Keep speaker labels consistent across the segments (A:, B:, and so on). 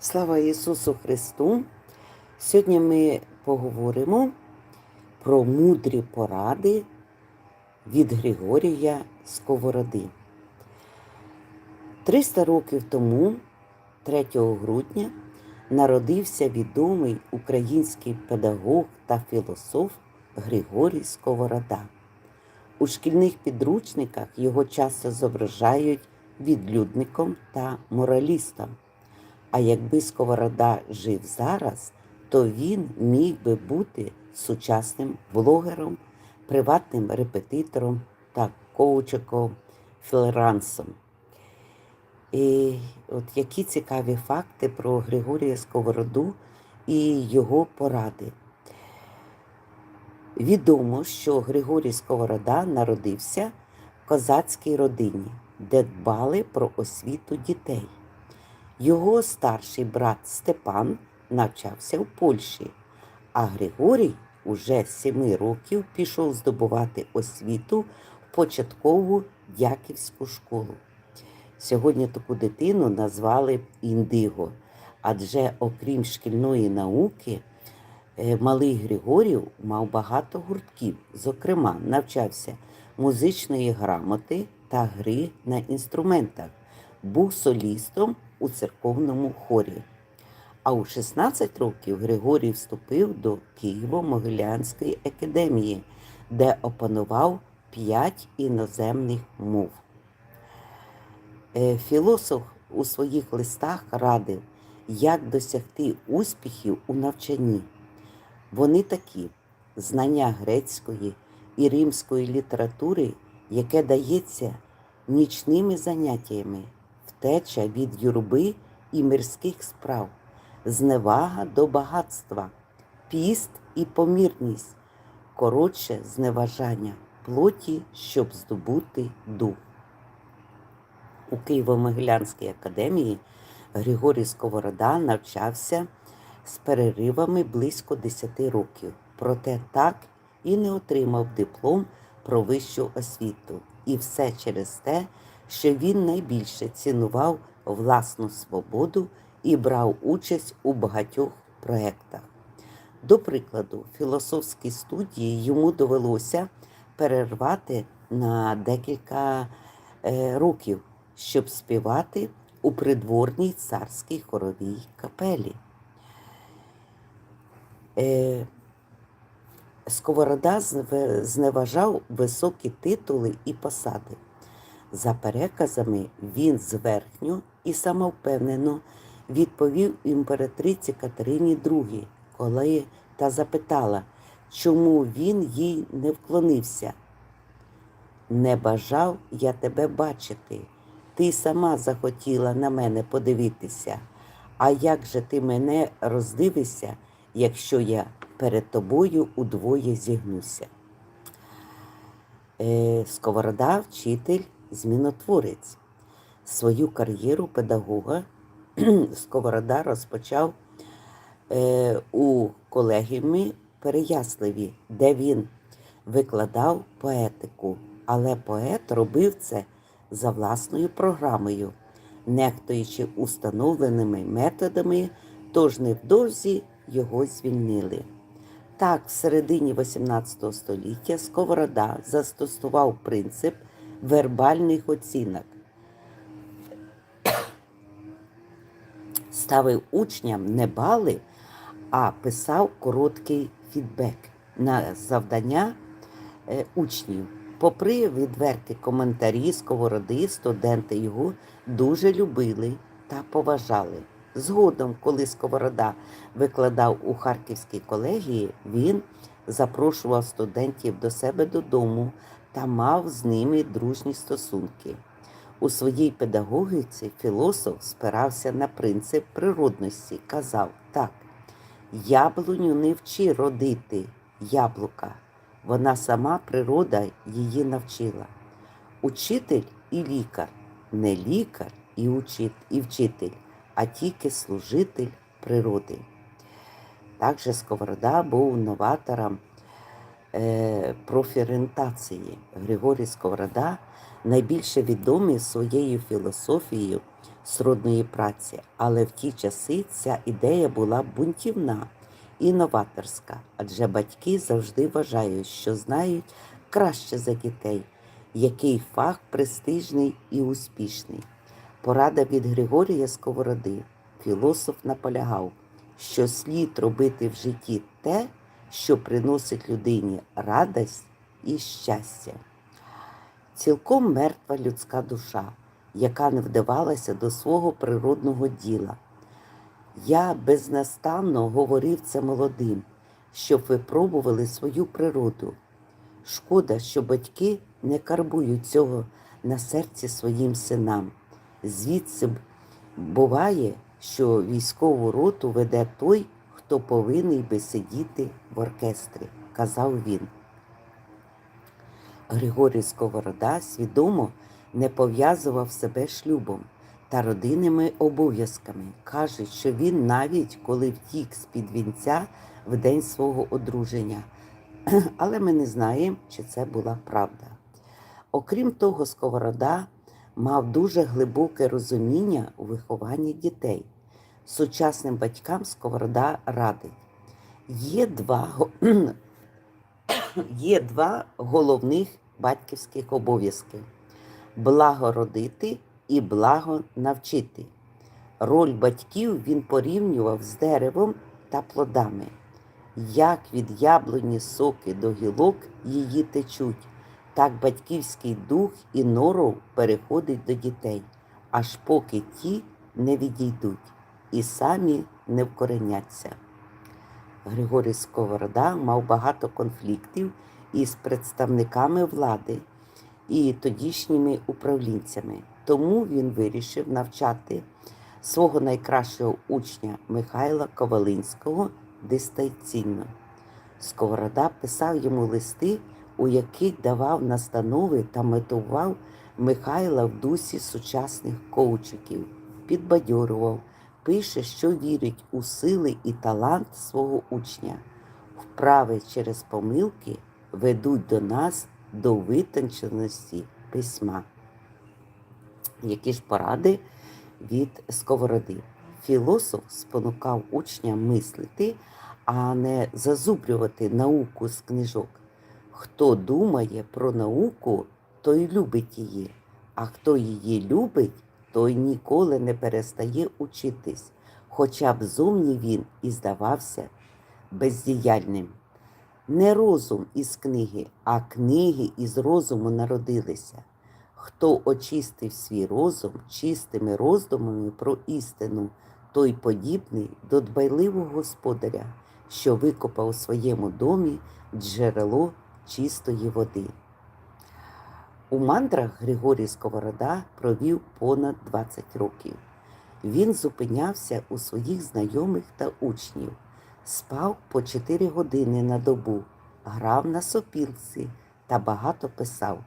A: Слава Ісусу Христу! Сьогодні ми поговоримо про мудрі поради від Григорія Сковороди. 300 років тому, 3 грудня, народився відомий український педагог та філософ Григорій Сковорода. У шкільних підручниках його часто зображають відлюдником та моралістом. А якби Сковорода жив зараз, то він міг би бути сучасним блогером, приватним репетитором та коучиком філерансом. І от які цікаві факти про Григорія Сковороду і його поради. Відомо, що Григорій Сковорода народився в козацькій родині, де дбали про освіту дітей. Його старший брат Степан навчався в Польщі, а Григорій уже з семи років пішов здобувати освіту в початкову дяківську школу. Сьогодні таку дитину назвали Індиго, адже окрім шкільної науки, е, малий Григорів мав багато гуртків. Зокрема, навчався музичної грамоти та гри на інструментах, був солістом у церковному хорі. А у 16 років Григорій вступив до Києво-Могилянської академії, де опанував п'ять іноземних мов. Е, Філософ у своїх листах радив, як досягти успіхів у навчанні. Вони такі знання грецької і римської літератури, яке дається нічними заняттями, втеча від юрби і мирських справ, зневага до багатства, піст і помірність, коротше зневажання плоті, щоб здобути дух. У Києво-Могилянській академії Григорій Сковорода навчався з переривами близько 10 років, проте так і не отримав диплом про вищу освіту. І все через те, що він найбільше цінував власну свободу і брав участь у багатьох проєктах. До прикладу, філософські студії йому довелося перервати на декілька е, років, щоб співати у придворній царській хоровій капелі. Е, Сковорода зневажав високі титули і посади. За переказами, він зверхньо і самовпевнено відповів імператриці Катерині II, коли та запитала, чому він їй не вклонився. Не бажав я тебе бачити. Ти сама захотіла на мене подивитися. А як же ти мене роздивишся, якщо я перед тобою удвоє зігнуся? Е, Сковорода, вчитель, змінотворець. Свою кар'єру педагога Сковорода розпочав е, у колегіумі Переясливі, де він викладав поетику, але поет робив це за власною програмою, нехтуючи установленими методами, тож невдовзі його звільнили. Так, в середині XVIII століття Сковорода застосував принцип вербальних оцінок. Ставив учням не бали, а писав короткий фідбек на завдання е, учнів. Попри відверті коментарі сковороди, студенти його дуже любили та поважали. Згодом, коли Сковорода викладав у Харківській колегії, він запрошував студентів до себе додому та мав з ними дружні стосунки. У своїй педагогіці філософ спирався на принцип природності, казав так, яблуню не вчи родити яблука, вона сама природа її навчила. Учитель і лікар, не лікар і, учит, і вчитель, а тільки служитель природи. Також Сковорода був новатором профорієнтації. Григорій Сковорода найбільше відомий своєю філософією сродної праці, але в ті часи ця ідея була бунтівна і новаторська, адже батьки завжди вважають, що знають краще за дітей, який фах престижний і успішний. Порада від Григорія Сковороди. Філософ наполягав, що слід робити в житті те, що приносить людині радість і щастя. Цілком мертва людська душа, яка не вдавалася до свого природного діла. Я безнастанно говорив це молодим, щоб випробували свою природу. Шкода, що батьки не карбують цього на серці своїм синам. Звідси буває, що військову роту веде той, хто повинен би сидіти в оркестрі, казав він. Григорій Сковорода свідомо не пов'язував себе шлюбом та родинними обов'язками. Кажуть, що він навіть коли втік з-під вінця в день свого одруження. Але ми не знаємо, чи це була правда. Окрім того, Сковорода мав дуже глибоке розуміння у вихованні дітей. Сучасним батькам Сковорода радить. Є два, є два головних батьківських обов'язки благо родити і благо навчити. Роль батьків він порівнював з деревом та плодами. Як від яблуні соки до гілок її течуть, так батьківський дух і норов переходить до дітей, аж поки ті не відійдуть і самі не вкореняться. Григорій Сковорода мав багато конфліктів із представниками влади і тодішніми управлінцями. Тому він вирішив навчати свого найкращого учня Михайла Ковалинського дистанційно. Сковорода писав йому листи, у яких давав настанови та мотивував Михайла в дусі сучасних коучиків, підбадьорував, пише, що вірить у сили і талант свого учня. Вправи через помилки ведуть до нас до витонченості письма. Які ж поради від сковороди? Філософ спонукав учня мислити, а не зазубрювати науку з книжок. Хто думає про науку, той любить її, а хто її любить, той ніколи не перестає учитись, хоча б зовні він і здавався бездіяльним. Не розум із книги, а книги із розуму народилися. Хто очистив свій розум чистими роздумами про істину, той подібний до дбайливого господаря, що викопав у своєму домі джерело чистої води. У мандрах Григорій Сковорода провів понад 20 років. Він зупинявся у своїх знайомих та учнів, спав по 4 години на добу, грав на сопілці та багато писав,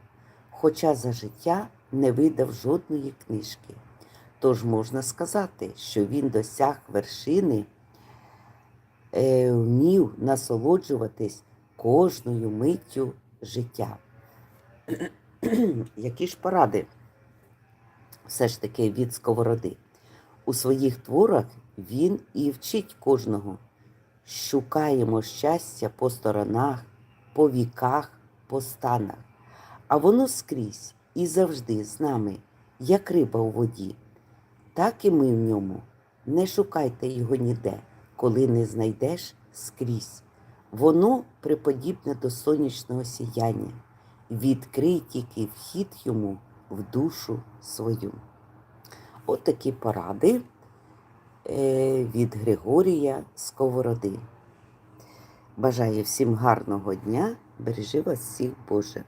A: хоча за життя не видав жодної книжки. Тож можна сказати, що він досяг вершини, е, вмів насолоджуватись кожною миттю життя. Які ж поради все ж таки від сковороди? У своїх творах він і вчить кожного. Шукаємо щастя по сторонах, по віках, по станах. А воно скрізь і завжди з нами, як риба у воді. Так і ми в ньому. Не шукайте його ніде, коли не знайдеш скрізь. Воно приподібне до сонячного сіяння. Відкрий тільки вхід йому в душу свою. От такі поради е, від Григорія Сковороди. Бажаю всім гарного дня, бережи вас всіх Боже.